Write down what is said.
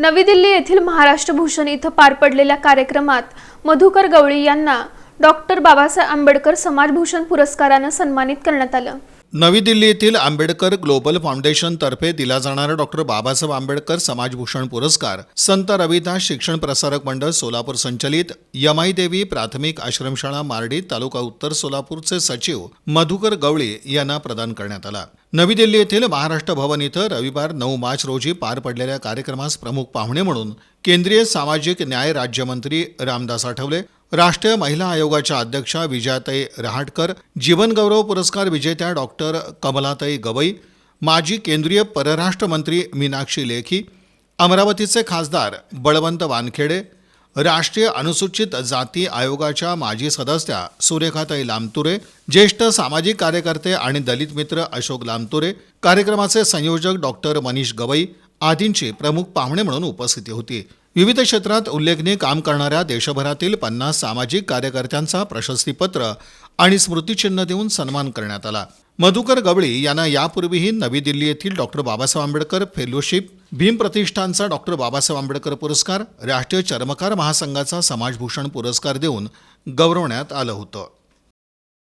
नवी दिल्ली येथील महाराष्ट्र भूषण इथं पार पडलेल्या कार्यक्रमात मधुकर गवळी यांना डॉक्टर बाबासाहेब आंबेडकर समाजभूषण पुरस्कारानं सन्मानित करण्यात आलं. नवी दिल्ली येथील आंबेडकर ग्लोबल फाउंडेशन तर्फे दिला जाणारा डॉक्टर बाबासाहेब आंबेडकर समाजभूषण पुरस्कार संत रविदास शिक्षण प्रसारक मंडळ सोलापूर संचलित यमाई देवी प्राथमिक आश्रमशाळा मार्डी तालुका उत्तर सोलापूरचे सचिव मधुकर गवळी यांना प्रदान करण्यात आला. नवी दिल्ली येथील महाराष्ट्र भवन इथं रविवार नऊ मार्च रोजी पार पडलेल्या कार्यक्रमास प्रमुख पाहुणे म्हणून केंद्रीय सामाजिक न्याय राज्यमंत्री रामदास आठवले राष्ट्रीय महिला आयोगाच्या अध्यक्षा विजयाताई रहाटकर जीवनगौरव पुरस्कार विजेत्या डॉक्टर कमलाताई गवई माजी केंद्रीय परराष्ट्र मंत्री मीनाक्षी लेखी अमरावतीचे खासदार बळवंत वानखेडे राष्ट्रीय अनुसूचित जाती आयोगाच्या माजी सदस्या सुरेखाताई लामतुरे ज्येष्ठ सामाजिक कार्यकर्ते आणि दलित मित्र अशोक लामतुरे कार्यक्रमाचे संयोजक डॉक्टर मनीष गवई आदींची प्रमुख पाहुणे म्हणून उपस्थिती होती. विविध क्षेत्रात उल्लेखनीय काम करणाऱ्या देशभरातील पन्नास सामाजिक कार्यकर्त्यांचा प्रशस्तीपत्र आणि स्मृतिचिन्ह देऊन सन्मान करण्यात आला. मधुकर गवळी यांना यापूर्वीही नवी दिल्ली येथील डॉक्टर बाबासाहेब आंबेडकर फेलोशिप भीम प्रतिष्ठानचा डॉक्टर बाबासाहेब आंबेडकर पुरस्कार राष्ट्रीय चर्मकार महासंघाचा समाजभूषण पुरस्कार देऊन गौरवण्यात आलं होतं.